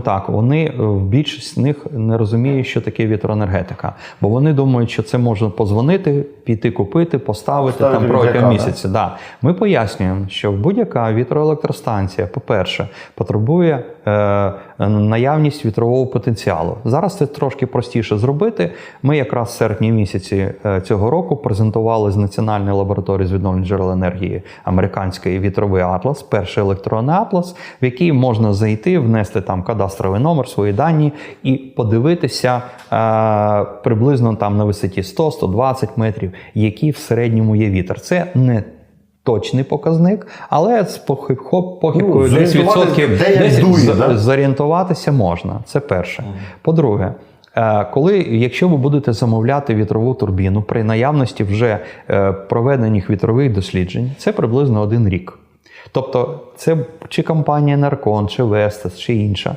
скажімо так, вони в більшість з них не розуміють, що таке вітроенергетика, бо вони думають, що це можна позвонити, піти купити, поставити Поставити там протягом місяця. Да. Ми пояснюємо, що будь-яка вітроелектростанція, по-перше, потребує е, наявність вітрового потенціалу. Зараз це трошки простіше зробити. Ми якраз в серпні місяці е, цього року презентували з Національної лабораторії з відновлення джерел енергії американський вітровий атлас, перший електронний атлас, в який можна зайти, внести там кадастровий номер, свої дані і подивитися е, приблизно там на висоті 100-120 метрів, який в середньому є вітер. Це не Точний показник, але з похиб- похибкою Ну, десь відсотків де як 10 дує, да? зорієнтуватися можна. Це перше. По-друге, е, коли, якщо ви будете замовляти вітрову турбіну при наявності вже е, проведених вітрових досліджень, це приблизно один рік. Тобто, це чи компанія Наркон, чи Вестас, чи інша.